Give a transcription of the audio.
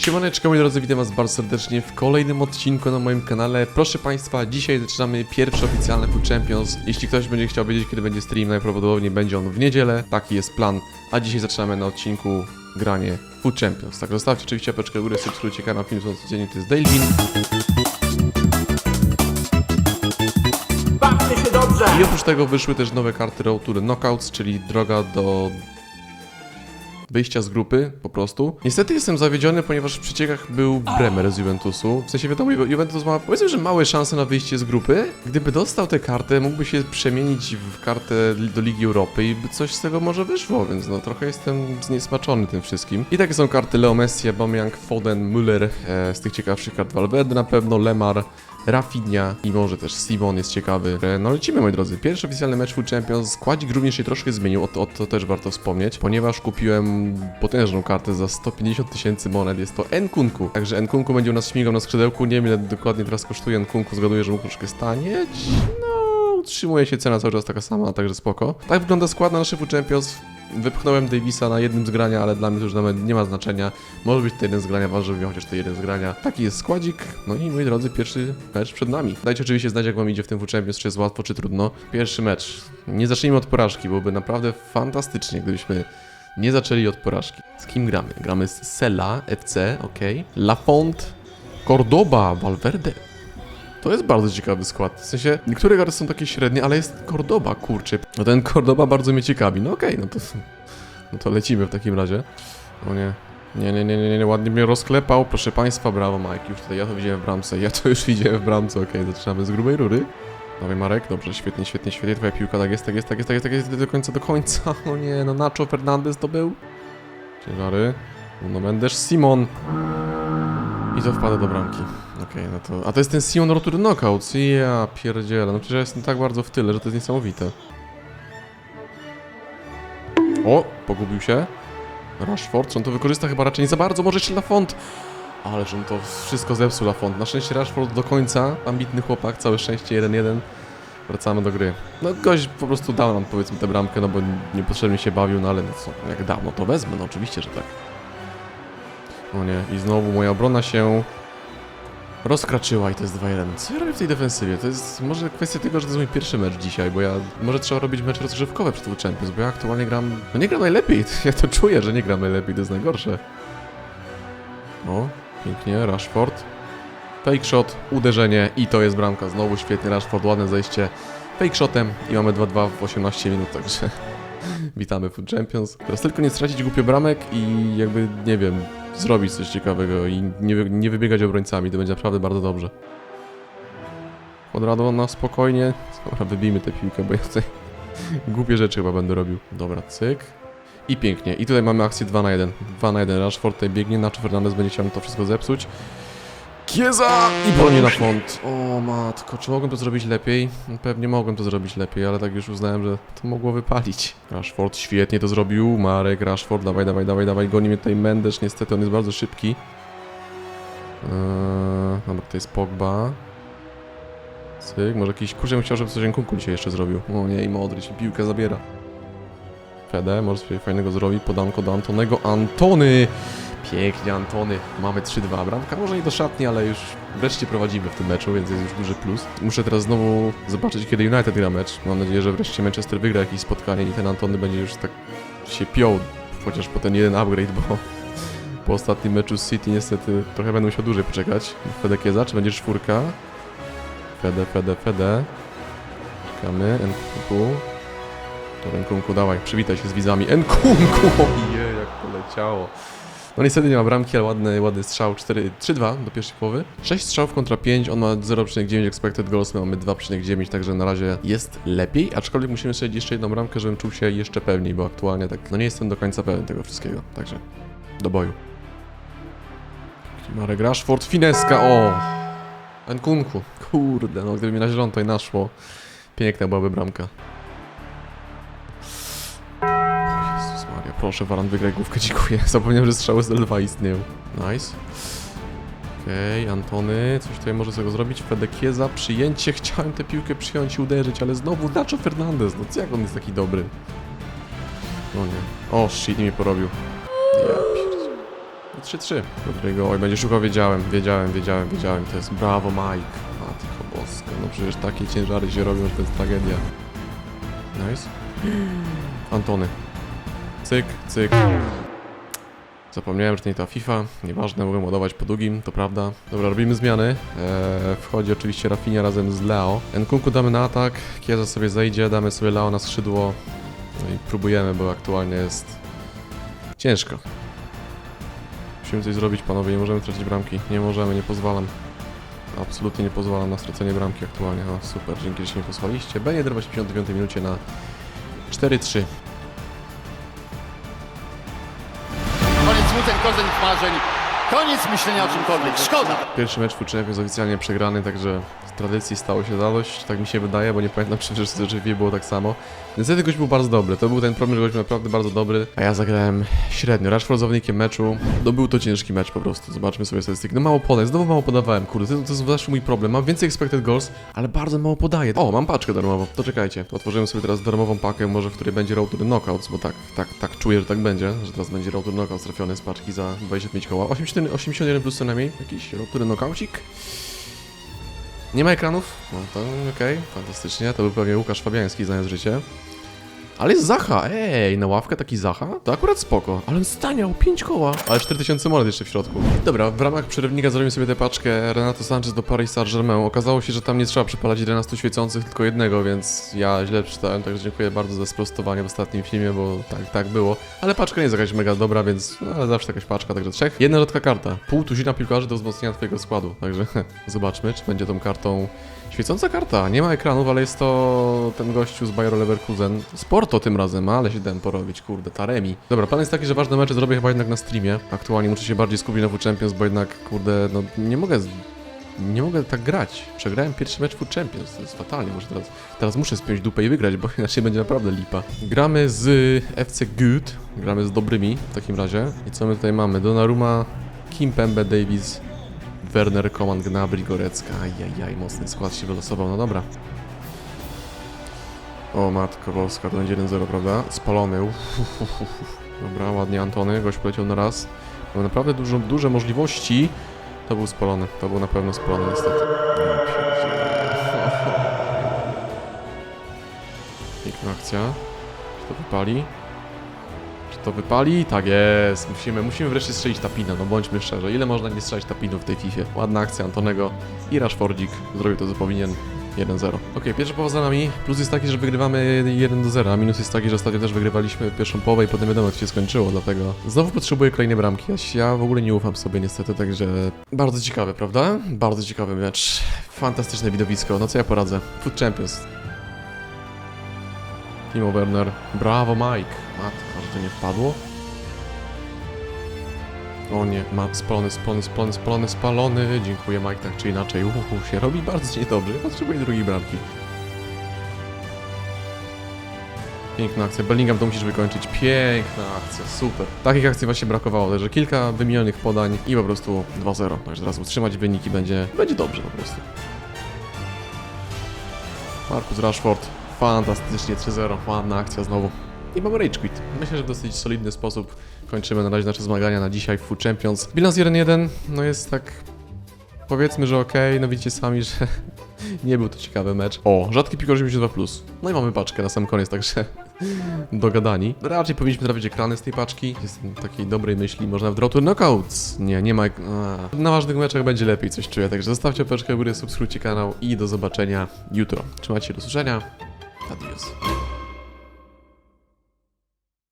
Siemaneczko moi drodzy, witam was bardzo serdecznie w kolejnym odcinku na moim kanale. Proszę Państwa, dzisiaj zaczynamy pierwszy oficjalny Food Champions. Jeśli ktoś będzie chciał wiedzieć, kiedy będzie stream, najprawdopodobniej będzie on w niedzielę. Taki jest plan. A dzisiaj zaczynamy na odcinku granie Food Champions. Tak, zostawcie oczywiście apeczkę w górę, subskrybujcie kanał, film są codziennie, to jest Dailwin. Bawcie się dobrze! I oprócz tego wyszły też nowe karty Road to the Knockouts, czyli droga do wyjścia z grupy po prostu. Niestety jestem zawiedziony, ponieważ w przeciekach był Bremer z Juventusu. W sensie wiadomo, Ju- Juventus ma powiedzmy, że małe szanse na wyjście z grupy. Gdyby dostał tę kartę, mógłby się przemienić w kartę do Ligi Europy i by coś z tego może wyszło, więc no trochę jestem zniesmaczony tym wszystkim. I takie są karty Leo Messi, Aubameyang, Foden, Müller, e, z tych ciekawszych kart Valverde na pewno, Lemar, Rafinha i może też Simon jest ciekawy. No lecimy moi drodzy. Pierwszy oficjalny mecz Food Champions. Składzik również się troszkę zmienił, o to, o to też warto wspomnieć, ponieważ kupiłem potężną kartę za 150 tysięcy monet. Jest to Nkunku. Także Nkunku będzie u nas śmigał na skrzydełku. Nie wiem ile dokładnie teraz kosztuje Nkunku. Zgaduję, że mógł troszkę stanieć. No, utrzymuje się cena cały czas taka sama, także spoko. Tak wygląda skład na Food Champions. Wypchnąłem Davisa na jednym z grania, ale dla mnie to już nawet nie ma znaczenia. Może być to jeden z grania, ważne, żeby miał chociaż to jeden z grania. Taki jest składzik. No i moi drodzy, pierwszy mecz przed nami. Dajcie oczywiście znać, jak wam idzie w tym Food czy jest łatwo, czy trudno. Pierwszy mecz. Nie zacznijmy od porażki, byłoby naprawdę fantastycznie, gdybyśmy nie zaczęli od porażki. Z kim gramy? Gramy z Sela, FC, ok. Lafont, Cordoba, Valverde. To jest bardzo ciekawy skład. W sensie, niektóre karty są takie średnie, ale jest Cordoba, kurczę. No ten Cordoba bardzo mnie ciekawi. No okej, no to... No to lecimy w takim razie. O nie. Nie, nie, nie, nie, nie, ładnie mnie rozklepał. Proszę Państwa, brawo Mike. Już tutaj, ja to widziałem w bramce. Ja to już widziałem w bramce. Okej, zaczynamy z grubej rury. Dawaj Marek, dobrze, świetnie, świetnie, świetnie. Twoja piłka, tak jest, tak jest, tak jest, tak jest, tak jest, do końca, do końca. O nie, no Nacho Fernandez to był. Ciężary. No Mendes, Simon. I to wpada do bramki. Okej, no to... A to jest ten Sion Rotur Knockouts. Ja pierdzielę. No przecież ja jestem tak bardzo w tyle, że to jest niesamowite. O, pogubił się. Rashford, on to wykorzysta chyba raczej nie za bardzo, może jeszcze Lafont. Ale on to wszystko zepsuł Lafont. Na szczęście Rashford do końca, ambitny chłopak, całe szczęście 1-1. Wracamy do gry. No gość po prostu dał nam powiedzmy tę bramkę, no bo niepotrzebnie się bawił, no ale no co, jak dał, no to wezmę, no oczywiście, że tak. O nie, i znowu moja obrona się rozkraczyła i to jest 2-1. Co ja robię w tej defensywie? To jest może kwestia tego, że to jest mój pierwszy mecz dzisiaj, bo ja... Może trzeba robić mecz rozgrzewkowe przed Champions, bo ja aktualnie gram... No nie gram najlepiej, ja to czuję, że nie gram najlepiej, to jest najgorsze. O, pięknie, Rashford. Fake shot, uderzenie i to jest bramka. Znowu świetnie, Rashford, ładne zejście fake shotem i mamy 2-2 w 18 minut, także witamy Food Champions. Teraz tylko nie stracić głupio bramek i jakby, nie wiem, zrobić coś ciekawego i nie, nie wybiegać obrońcami, to będzie naprawdę bardzo dobrze. Quadrado na spokojnie. Dobra, wybijmy tę piłkę, bo ja tutaj głupie rzeczy chyba będę robił. Dobra, cyk. I pięknie. I tutaj mamy akcję 2 na 1. 2 na 1. Rashford tutaj biegnie, Nacho Fernandez będzie chciał to wszystko zepsuć. Kieza! I broni na font. O matko, czy mogłem to zrobić lepiej? Pewnie mogłem to zrobić lepiej, ale tak już uznałem, że to mogło wypalić. Rashford świetnie to zrobił. Marek Rashford, dawaj, dawaj, dawaj, dawaj. Goni mnie tutaj Mendes, niestety on jest bardzo szybki. Eee, dobra, to jest Pogba. Cyk, może jakiś... Kurczę, bym chciał, żeby coś Nkunku dzisiaj jeszcze zrobił. O nie, i Modric, piłkę zabiera. Fede, może sobie fajnego zrobi. Podanko do Antonego. Antony! Pięknie, Antony. Mamy 3-2. Bramka może nie do szatni, ale już wreszcie prowadzimy w tym meczu, więc jest już duży plus. Muszę teraz znowu zobaczyć, kiedy United gra mecz. Mam nadzieję, że wreszcie Manchester wygra jakieś spotkanie i ten Antony będzie już tak się piął, chociaż po ten jeden upgrade, bo po ostatnim meczu z City niestety trochę będę musiał dłużej poczekać. Fede Kieza, czy będzie czwórka? Fede, Fede, Fede. Czekamy, Nkunku. To Nkunku, dawaj, przywitaj się z widzami. Nkunku! Ojej, jak poleciało. No niestety nie ma bramki, ale ładny, ładny strzał 4 3-2 do pierwszej połowy. 6 strzałów kontra 5, on ma 0,9 expected goals, my mamy 2,9, także na razie jest lepiej, aczkolwiek musimy strzelić jeszcze jedną bramkę, żebym czuł się jeszcze pewniej, bo aktualnie tak, no nie jestem do końca pewien tego wszystkiego, także do boju. Marek Rashford, fineska, o! Nkunku, kurde, no gdyby mi na zielono tutaj naszło, piękna byłaby bramka. Proszę Waran, wygraj główkę, dziękuję. Zapomniałem, że strzały z L2 istnieją. Nice. Okej, Antony, coś tutaj może z tego zrobić. Fede Kieza, przyjęcie, chciałem tę piłkę przyjąć i uderzyć, ale znowu Nacho Fernandez, no co jak on jest taki dobry? No nie. O, shit, mnie porobił. Ja pierdzie. To 3-3. Rodrigo, oj, będzie szukał, wiedziałem, wiedziałem, wiedziałem, wiedziałem. To jest brawo, Mike. Matko boska, no przecież takie ciężary się robią, że to jest tragedia. Nice. Antony. Cyk, cyk. Zapomniałem, że nie ta FIFA. Nieważne, mogę ładować po długim, to prawda. Dobra, robimy zmiany. Eee, wchodzi oczywiście Rafinha razem z Leo. Nkunku damy na atak, Kieza sobie zejdzie, damy sobie Leo na skrzydło. No i próbujemy, bo aktualnie jest ciężko. Musimy coś zrobić, panowie, nie możemy tracić bramki. Nie możemy, nie pozwalam. Absolutnie nie pozwalam na stracenie bramki aktualnie. No super, dzięki, że się nie posłaliście. Będzie w 85 minucie na 4-3. Koniec marzeń, koniec myślenia o czymkolwiek. Szkoda. Pierwszy mecz Food Champions oficjalnie przegrany, także z tradycji stało się zadość, tak mi się wydaje, bo nie pamiętam czy w rzeczywistości było tak samo. Niestety gość był bardzo dobry, to był ten problem, że gość był naprawdę bardzo dobry, a ja zagrałem średnio. Rashford zawodnikiem meczu, no był to ciężki mecz po prostu, zobaczmy sobie statystyki. No mało podań, znowu mało podawałem, kurde, to, to jest zawsze mój problem, mam więcej expected goals, ale bardzo mało podaję. O, mam paczkę darmową, to czekajcie, otworzymy sobie teraz darmową pakę, może w której będzie Road to the Knockouts, bo tak, tak, tak czuję, że tak będzie, że teraz będzie Road to the Knockouts trafiony z paczki za 25 koła. 81, 81 plus co najmniej, jakiś the Knockoucik. Nie ma ekranów? No to okej, fantastycznie. To był pewnie Łukasz Fabiański znając życie. Ale jest Zacha, ej, na ławkę taki Zacha? To akurat spoko. Ale on staniał, 5 koła. Ale 4000 monet jeszcze w środku. Dobra, w ramach przerywnika zrobimy sobie tę paczkę Renato Sanchez do Paris Saint-Germain. Okazało się, że tam nie trzeba przepalać 11 świecących, tylko jednego, więc ja źle przeczytałem, także dziękuję bardzo za sprostowanie w ostatnim filmie, bo tak, tak było. Ale paczka nie jest jakaś mega dobra, więc no, ale zawsze jakaś paczka, także trzech. Jedna rzadka karta. Pół tuzina piłkarzy do wzmocnienia twojego składu, także zobaczmy, czy będzie tą kartą Świecąca karta, nie ma ekranów, ale jest to ten gościu z Bayer Leverkusen. Sporto tym razem, ale się dałem porobić, kurde, Taremi. Dobra, plan jest taki, że ważne mecze zrobię chyba jednak na streamie. Aktualnie muszę się bardziej skupić na Food Champions, bo jednak, kurde, no nie mogę... Nie mogę tak grać. Przegrałem pierwszy mecz Food Champions, to jest fatalnie. Może teraz, teraz muszę spiąć dupę i wygrać, bo inaczej będzie naprawdę lipa. Gramy z FC Good, gramy z dobrymi w takim razie. I co my tutaj mamy? Donnarumma, Kim Pembe Davis, Werner, Koman, Gnabry, Gorecka. Ajajaj, mocny skład się wylosował, no dobra. O matko boska, to będzie 1-0, prawda? Spalony. Uff, uff, uff. Dobra, ładnie Antony, gość poleciał na raz. Miał naprawdę dużo, duże możliwości. To był spalony, to był na pewno spalony niestety. Piękna akcja. Czy to wypali? To wypali? Tak jest. Musimy, musimy wreszcie strzelić tapina, no bądźmy szczerzy. Ile można nie strzelać tapinów w tej FIFA? Ładna akcja Antonego i Rashfordzik zrobił to co powinien. 1-0. Okej, pierwsza połowa za nami. Plus jest taki, że wygrywamy 1-0, a minus jest taki, że ostatnio też wygrywaliśmy pierwszą połowę i potem wiadomo jak się skończyło, dlatego znowu potrzebuję kolejnej bramki. Ja, ja w ogóle nie ufam sobie niestety, także bardzo ciekawe, prawda? Bardzo ciekawy mecz. Fantastyczne widowisko, no co ja poradzę. Food Champions. Timo Werner. Brawo Mike. Matko, to nie wpadło. O nie, ma spalony, spalony, spalony, spalony, spalony. Dziękuję Mike, tak czy inaczej. Uhu, się robi bardzo niedobrze. Potrzebuję drugiej bramki. Piękna akcja. Bellingham to musisz wykończyć. Piękna akcja, super. Takich akcji właśnie brakowało, także kilka wymienionych podań i po prostu 2-0. Także teraz utrzymać wyniki będzie, będzie dobrze po prostu. Marcus Rashford. Fantastycznie 3-0. Ładna akcja znowu. I mamy Rage Quit. Myślę, że w dosyć solidny sposób kończymy na razie nasze zmagania na dzisiaj w Food Champions. Bilans 1-1, no jest tak... Powiedzmy, że okej, no widzicie sami, że nie był to ciekawy mecz. O, rzadki pikor 82+. No i mamy paczkę na sam koniec, także dogadani. Raczej powinniśmy trafić ekrany z tej paczki. Jestem takiej dobrej myśli, można w Draw to Knockouts. Nie, nie ma... A. Na ważnych meczach będzie lepiej, coś czuję, także zostawcie opeczkę w górę, subskrybujcie kanał i do zobaczenia jutro. Trzymajcie się, do usłyszenia. Adios.